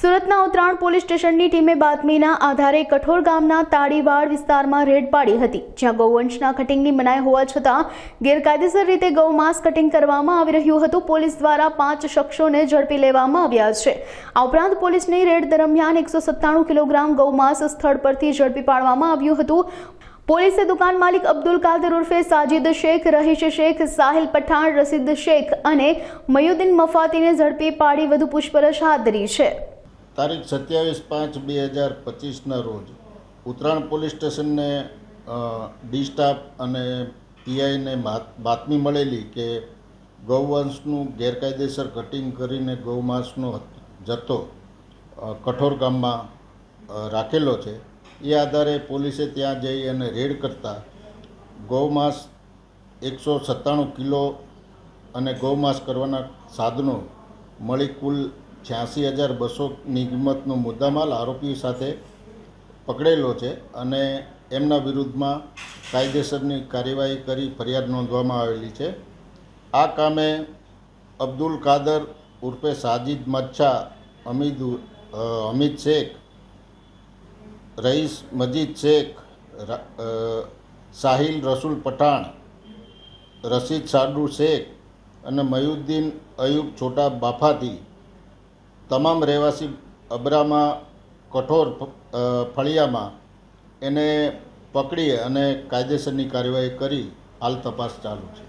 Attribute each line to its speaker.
Speaker 1: સુરતના ઉત્તરાયણ પોલીસ સ્ટેશનની ટીમે બાતમીના આધારે કઠોર ગામના તાળીવાડ વિસ્તારમાં રેડ પાડી હતી, જ્યાં ગૌવંશના કટિંગની મનાઈ હોવા છતાં ગેરકાયદેસર રીતે ગૌમાંસ કટિંગ કરવામાં આવી રહ્યું હતું. પોલીસ દ્વારા પાંચ શખ્સોને ઝડપી લેવામાં આવ્યા છે. આ ઉપરાંત પોલીસની રેડ દરમિયાન એકસો સત્તાણું કિલોગ્રામ ગૌમાંસ સ્થળ પરથી ઝડપી પાડવામાં આવ્યું હતું. પોલીસે દુકાન માલિક અબ્દુલ કાદર ઉર્ફે સાજિદ શેખ, રહીશ શેખ, સાહિલ પઠાણ, રસીદ શેખ અને મયુદ્દીન મફાતીને ઝડપી પાડી વધુ પૂછપરછ હાથ ધરી છે.
Speaker 2: તારીખ સત્યાવીસ પાંચ બે હજાર પચીસના રોજ ઉત્તરાયણ પોલીસ સ્ટેશનને ડી સ્ટાફ અને પીઆઈને બાતમી મળેલી કે ગૌવંશનું ગેરકાયદેસર કટિંગ કરીને ગૌમાંસનો જથ્થો કઠોર ગામમાં રાખેલો છે. એ આધારે પોલીસે ત્યાં જઈ અને રેડ કરતાં ગૌમાંસ એકસો સત્તાણું કિલો અને ગૌમાંસ કરવાના સાધનો મળી કુલ છ્યાસી હજાર બસોની કિંમતનો મુદ્દામાલ આરોપી સાથે પકડેલો છે અને એમના વિરુદ્ધમાં કાયદેસરની કાર્યવાહી કરી ફરિયાદ નોંધવામાં આવેલી છે. આ કામે અબ્દુલ કાદર ઉર્ફે સાજિદ મચ્છા, અમીદ અમિત શેખ, રઈસ મજીદ શેખ સાહિલ રસુલ પઠાણ, રશીદ સાડુ શેખ અને મયુદ્દીન અયુબ છોટા બાફાથી તમામ રહેવાસી અબરામાં કઠોર ફળિયામાં એને પકડી અને કાયદેસરની કાર્યવાહી કરી, હાલ તપાસ ચાલુ છે.